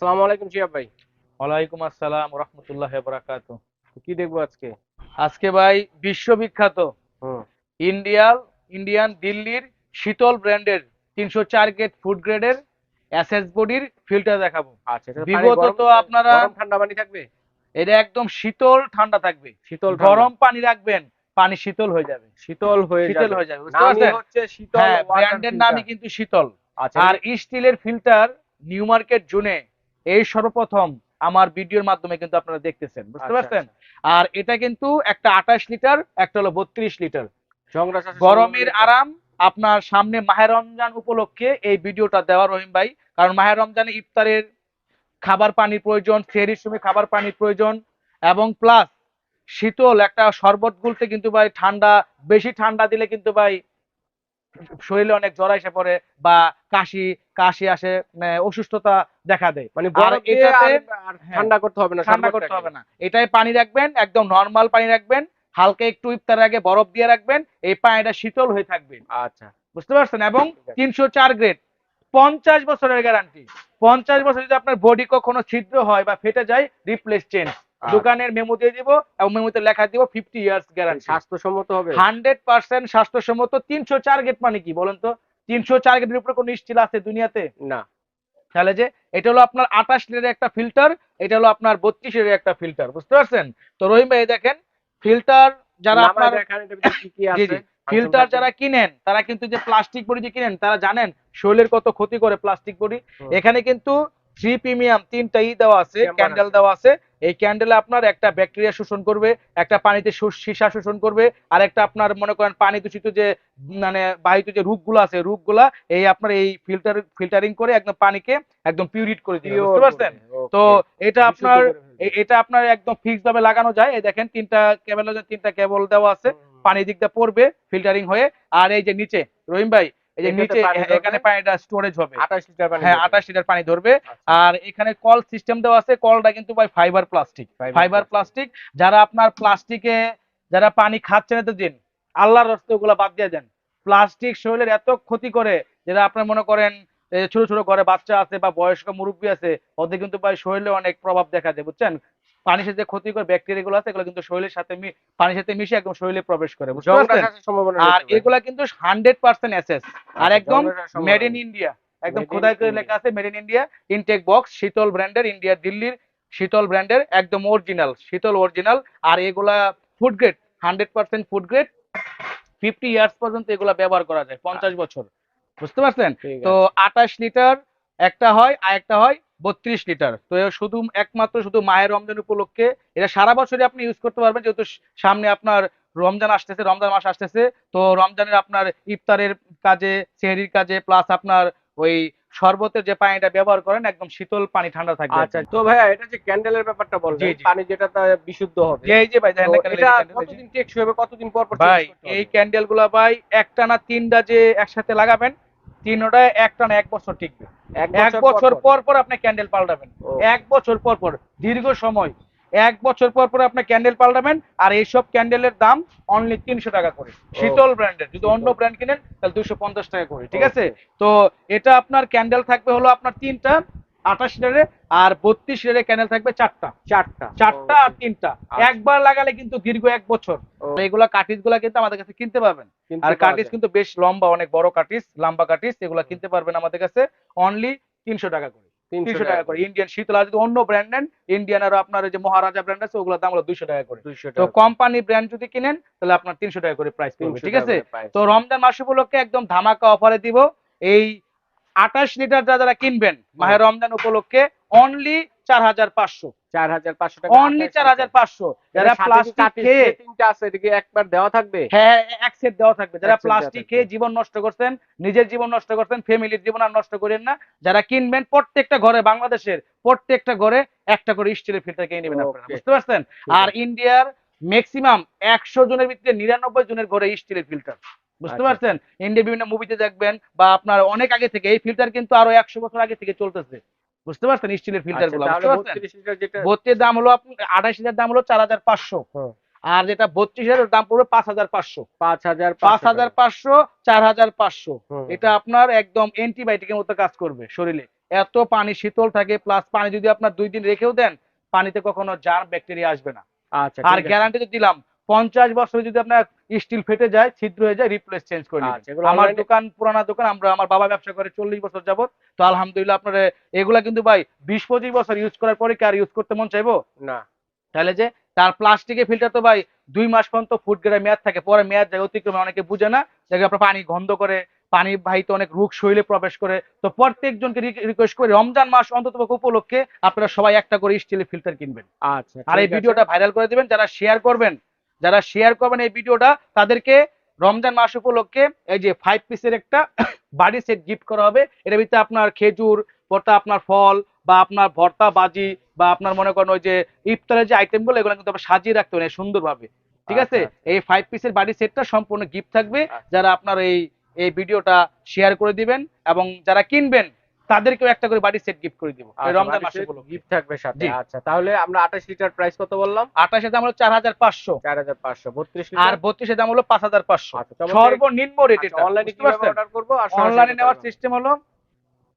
আসসালামু আলাইকুম জিয়া ভাই। ওয়ালাইকুম আসসালাম রহমতুল্লাহ বরাকাত কি দেখব আজকে? আজকে ভাই বিশ্ববিখ্যাত হুম। ইন্ডিয়াল ইন্ডিয়ান দিল্লির শীতল ব্র্যান্ডের তিনশো চার গেট ফুড গ্রেডের অ্যাসেস বডির ফিল্টার দেখাবো। আচ্ছা এটা বিগত তো আপনারা- গরম ঠান্ডা পানি থাকবে? এটা একদম শীতল ঠান্ডা থাকবে। শীতল গরম পানি রাখবেন পানি শীতল হয়ে যাবে। শীতল হয়ে শীতল হয়ে যাবে হচ্ছে শীতল হ্যাঁ ব্র্যান্ডের। নামই কিন্তু শীতল। আচ্ছা আর স্টিলের ফিল্টার নিউ মার্কেট জুনে এই সর্বপ্রথম আমার ভিডিওর মাধ্যমে কিন্তু আপনারা দেখতেছেন বুঝতে আচ্ছা, পারছেন? আর এটা কিন্তু একটা আঠাশ লিটার একটা হলো বত্রিশ লিটার। গরমের আরাম আপনার সামনে মাহের রমজান উপলক্ষে এই ভিডিওটা দেওয়া রহিম ভাই। কারণ মাহের রমজানে ইফতারের খাবার পানির প্রয়োজন ফেরির সময় খাবার পানির প্রয়োজন এবং প্লাস শীতল একটা শরবত গুলতে কিন্তু ভাই ঠান্ডা বেশি ঠান্ডা দিলে কিন্তু ভাই শরীরে অনেক জ্বর এসে পড়ে বা কাশি কাশি আসে মানে অসুস্থতা দেখা দেয়। মানে এটাতে ঠান্ডা করতে হবে না ঠান্ডা করতে হবে না। এটাই পানি রাখবেন একদম নর্মাল পানি রাখবেন হালকা একটু ইফতারের আগে বরফ দিয়ে রাখবেন এই পানিটা শীতল হয়ে থাকবে। আচ্ছা। বুঝতে পারছেন? এবং তিনশো চার গ্রেড পঞ্চাশ বছরের গ্যারান্টি পঞ্চাশ বছর যদি আপনার বডি কখনো ছিদ্র হয় বা ফেটে যায় রিপ্লেস চেঞ্জ। দোকানের মেমো দিয়ে দিব এবং মেমোতে লেখা দিব ফিফটি ইয়ার্স গ্যারান্টি স্বাস্থ্যসম্মত হবে। হান্ড্রেড পার্সেন্ট স্বাস্থ্যসম্মত তিনশো চার গেট মানে কি বলেন তো? তিনশো চার গেটের উপরে কোনো স্টিল আছে দুনিয়াতে? না। তাহলে যে এটা হলো আপনার আঠাশ লিটারের একটা ফিল্টার এটা হলো আপনার বত্রিশ লিটারের একটা ফিল্টার বুঝতে পারছেন? তো রহিম ভাই দেখেন ফিল্টার যারা আপনার দেখান এটার কি কি আছে? ফিল্টার যারা কিনেন তারা কিন্তু যে প্লাস্টিক বডি যে কিনেন তারা জানেন শরীরের কত ক্ষতি করে প্লাস্টিক বডি এখানে কিন্তু থ্রি প্রিমিয়াম তিনটা ই দেওয়া আছে ক্যান্ডেল দেওয়া আছে। এই ক্যান্ডেলে আপনার একটা ব্যাকটেরিয়া শোষণ করবে একটা পানিতে সীসা শোষণ করবে আর একটা আপনার মনে করেন পানি দূষিত যে মানে বাহিত যে রূপগুলো আছে রূপগুলা এই আপনার এই ফিল্টার ফিল্টারিং করে একদম পানিকে একদম পিউরিট করে দিবে বুঝতে পারছেন? তো এটা আপনার এটা আপনার একদম ফিক্স ভাবে লাগানো যায়। এই দেখেন তিনটা কেবল তিনটা কেবল দেওয়া আছে পানি দিকটা পড়বে ফিল্টারিং হয়ে। আর এই যে নিচে রহিম ভাই এই যে নিচে পানি হ্যাঁ, ধরবে? এখানে পানিটা স্টোরেজ হবে আঠাশ লিটার পানি হ্যাঁ দেবে। আঠাশ লিটার পানি ধরবে আচ্ছা। আর এখানে কল সিস্টেম দেওয়া আছে কলটা কিন্তু ভাই fibre plastic Fiber fibre plastic যারা আপনার প্লাস্টিকে যারা পানি খাচ্ছেন এত দিন আল্লাহর রাস্তে ওগুলা বাদ দিয়ে দেন প্লাস্টিক শরীরের এত ক্ষতি করে যেটা আপনার মনে করেন ছোট ছোট ঘরে বাচ্চা আছে বা বয়স্ক মুরব্বী আছে ওদের কিন্তু ভাই শরীরে অনেক প্রভাব দেখা যায় বুঝছেন পানির সাথে ক্ষতিকর ব্যাকটেরিয়া গুলো আছে এগুলো কিন্তু শরীরের সাথে পানির সাথে মিশে একদম শরীরে প্রবেশ করে আর এগুলা কিন্তু হান্ড্রেড পার্সেন্ট এসএস আর আচ্ছা, একদম মেড ইন ইন্ডিয়া একদম খোদাই করে লেখা আছে made in India intake box Sheetal ব্র্যান্ডের ইন্ডিয়া দিল্লির শীতল ব্র্যান্ডের একদম অরিজিনাল শীতল অরিজিনাল আর এগুলা food grade hundred percent food grade fifty years পর্যন্ত এগুলা ব্যবহার করা যায় পঞ্চাশ বছর বুঝতে পারছেন? তো। আঠাশ লিটার একটা হয় আর একটা হয় বত্রিশ লিটার তো শুধু একমাত্র শুধু মায়ের রমজান উপলক্ষে এটা সারা বছরই আপনি ইউজ করতে পারবেন যেহেতু সামনে আপনার রমজান আসতেছে রমজান মাস আসতেছে তো রমজানের আপনার ইফতারের কাজে সেহরির কাজে প্লাস আপনার ওই শরবতের যে পানিটা ব্যবহার করেন একদম শীতল পানি ঠান্ডা থাকবে আচ্ছা তো ভাইয়া এটা যে ক্যান্ডেলের ব্যাপারটা বললেন জি। পানি যেটা তা বিশুদ্ধ হবে এই যে ভাই এটা। কতদিন টেকসই হবে কতদিন পর পর ভাই? এই ক্যান্ডেলগুলা ভাই একটা না তিনটা যে একসাথে লাগাবেন তিনটা একটা না এক বছর টিকবে। এক বছর পর পর। আপনি ক্যান্ডেল পাল্টাবেন। এক বছর পর পর দীর্ঘ সময়। এক বছর পর পর আপনি ক্যান্ডেল পাল্টাবেন আর এইসব ক্যান্ডেলের দাম অনলি তিনশো টাকা করে। শীতল ব্র্যান্ডের যদি অন্য ব্র্যান্ড কিনেন তাহলে দুশো পঞ্চাশ টাকা করে ঠিক আছে? তো এটা আপনার ক্যান্ডেল থাকবে হলো আপনার তিনটা আঠাশ লিটারের আর বত্রিশ লিটারের ক্যান্ডেল থাকবে চারটা। চারটা। চারটা আর তিনটা। আচ্ছা। একবার লাগালে কিন্তু দীর্ঘ এক বছর। এগুলা কাটিসগুলা কিন্তু আমাদের কাছে কিনতে পারবেন। আর কাটিস কিন্তু বেশ লম্বা অনেক বড় কাটিস লম্বা কাটিস এগুলা কিনতে পারবেন আমাদের কাছে অনলি তিনশো টাকা করে। তিনশো টাকা করে। ইন্ডিয়ান শীতল যদি অন্য ব্র্যান্ড নেন ইন্ডিয়ান আর আপনার যে মহারাজা ব্র্যান্ড আছে ওগুলোর দাম হলো দুইশো টাকা করে। 200 তো কোম্পানি ব্র্যান্ড যদি কিনেন তাহলে আপনার তিনশো টাকা করে প্রাইস পড়বে ঠিক আছে? তো রমজান মাস উপলক্ষে একদম ধামাকা অফারে দিব। এই আঠাশ লিটার যা যারা কিনবেন মাহের রমজান উপলক্ষে অনলি চার হাজার পাঁচশো। 4500 টাকা অনলি চার হাজার। পাঁচশো। যারা এটার সাথে কি প্লাস্টিক খেয়ে তিনটা আছে এটা একবার দেওয়া থাকবে? হ্যাঁ এক সেট দেওয়া থাকবে। যারা এক set দেওয়া প্লাস্টিক খেয়ে জীবন নষ্ট করছেন নিজের জীবন নষ্ট করছেন ফ্যামিলির জীবন আর নষ্ট করেন না। যারা কিনবেন প্রত্যেকটা ঘরে বাংলাদেশের প্রত্যেকটা ঘরে একটা করে স্টিলের ফিল্টার কিনে নেবেন আপনারা বুঝতে পারছেন? আর ইন্ডিয়ার ম্যাক্সিমাম একশো জনের ভিতরে নিরানব্বই জনের ঘরে স্টিলের ফিল্টার বুঝতে আচ্ছা। পারছেন? ইন্ডিয়া বিভিন্ন মুভিতে দেখবেন বা আপনার অনেক আগে থেকে এই ফিল্টার কিন্তু আরও একশো বছর আগে থেকে চলতেছে। বুঝতে পারছেন স্টিলের ফিল্টারগুলো আচ্ছা, বুঝতে তাহলে পারছেন? 32 লিটার যেটা বত্রিশ দাম হলো আপনি আঠাশ হাজার দাম হলো চার হাজার পাঁচশো। আর যেটা বত্রিশ হাজার দাম পড়বে পাঁচ হাজার পাঁচশো। 5000 পাঁচ হাজার পাঁচশো চার হাজার পাঁচশো। এটা আপনার একদম অ্যান্টিবায়োটিকের মতো কাজ করবে শরীরে। এত পানি শীতল থাকে প্লাস পানি যদি আপনার দুই দিন রেখেও দেন পানিতে কখনো জার্ম ব্যাকটেরিয়া আসবে না। আচ্ছা আর গ্যারান্টি তো দিলাম পঞ্চাশ বছরে যদি আপনার স্টিল ফেটে যায় ছিদ্র হয়ে যায় রিপ্লেস চেঞ্জ করে। আচ্ছা, আমার দোকান পুরানা দোকান আমরা আমার বাবা ব্যবসা করে চল্লিশ বছর যাবত তো আলহামদুলিল্লাহ আপনার এগুলা কিন্তু ভাই বিশ পঁচিশ বছর ইউজ করার পরে কি আর ইউজ করতে মন চাইব? না। তাহলে যে তার প্লাস্টিকের ফিল্টার তো ভাই দুই মাস পর্যন্ত ফুট গ্রেডের মেয়াদ থাকে পরে মেয়াদ যায় অতিক্রমে অনেকে বুঝে না। দেখে আপনার পানি গন্ধ করে পানি বাহিত অনেক রোগ শরীরে প্রবেশ করে। তো প্রত্যেকজনকে রিকোয়েস্ট করে রমজান মাস অন্তত উপলক্ষে আপনারা সবাই একটা করে স্টিলের ফিল্টার কিনবেন। আচ্ছা আর এই ভিডিওটা ভাইরাল করে দিবেন যারা শেয়ার করবেন যারা শেয়ার করবেন এই ভিডিওটা তাদেরকে রমজান মাস উপলক্ষে এই যে ফাইভ পিসের একটা বাড়ি সেট গিফট করা হবে। এর ভিতরে আপনার খেজুর ভর্তা আপনার ফল বা আপনার ভর্তা বাজি বা আপনার মনে করেন ওই যে ইফতারের যে আইটেমগুলো এগুলো কিন্তু সাজিয়ে রাখতে হবে সুন্দরভাবে। ঠিক আছে? আচ্ছা, এই ফাইভ পিসের বাড়ি সেটটা সম্পূর্ণ গিফট থাকবে। আচ্ছা। যারা আপনার এই এই ভিডিওটা শেয়ার করে দিবেন এবং যারা কিনবেন তাদেরকেও একটা করে বাড়ি সেট গিফট করে দিব। এই আচ্ছা, রমজান মাসে gift থাকবে সাথে আচ্ছা তাহলে আমরা আঠাশ লিটার প্রাইস কত বললাম? আঠাশের দাম হলো চার হাজার পাঁচশো। চার হাজার পাঁচশো বত্রিশ আর লিটার? বত্রিশের দাম হলো পাঁচ হাজার পাঁচশো। আচ্ছা, চমৎকার। সর্বনিম্ন রেট এটা। অনলাইনে কীভাবে অর্ডার করব? আর অনলাইনে নেওয়ার সিস্টেম হলো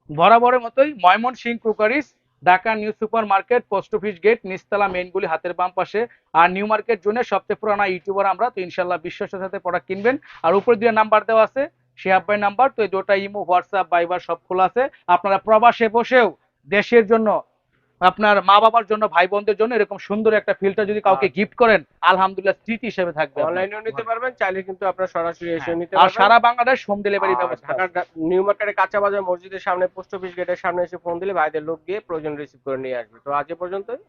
বরাবরের মতোই Mymensingh ক্রুকারিস Dhaka new super market post office gate নিস্তালা মেইনগুলি হাতের বাম পাশে। আর নিউ মার্কেট জোনে সবচেয়ে পুরানা ইউটিউবার আমরা তো ইনশাল্লাহ বিশ্বাসের সাথে প্রোডাক্ট কিনবেন। আর উপরে দিয়ে নাম্বার দেওয়া আছে বাই নাম্বার তো এই দুটা ইমো হোয়াটসঅ্যাপ বাইবার সব খোলা আছে। আপনারা প্রবাসে বসেও দেশের জন্য আপনার মা বাবার জন্য ভাই বোনদের জন্য এরকম সুন্দর একটা ফিল্টার যদি কাউকে। গিফট করেন আলহামদুলিল্লাহ স্মৃতি হিসেবে থাকবে অনলাইনেও নিতে পারবেন চাইলে কিন্তু আপনারা সরাসরি এসে হ্যাঁ। নিতে আর সারা বাংলাদেশ হোম ডেলিভারি ব্যবস্থা নিউ মার্কেটে কাঁচা বাজার মসজিদের সামনে পোস্ট অফিস গেটের সামনে এসে ফোন দিলে ভাইদের লোক গিয়ে প্রয়োজন রিসিভ করে নিয়ে আসবে। তো আজ এ পর্যন্তই।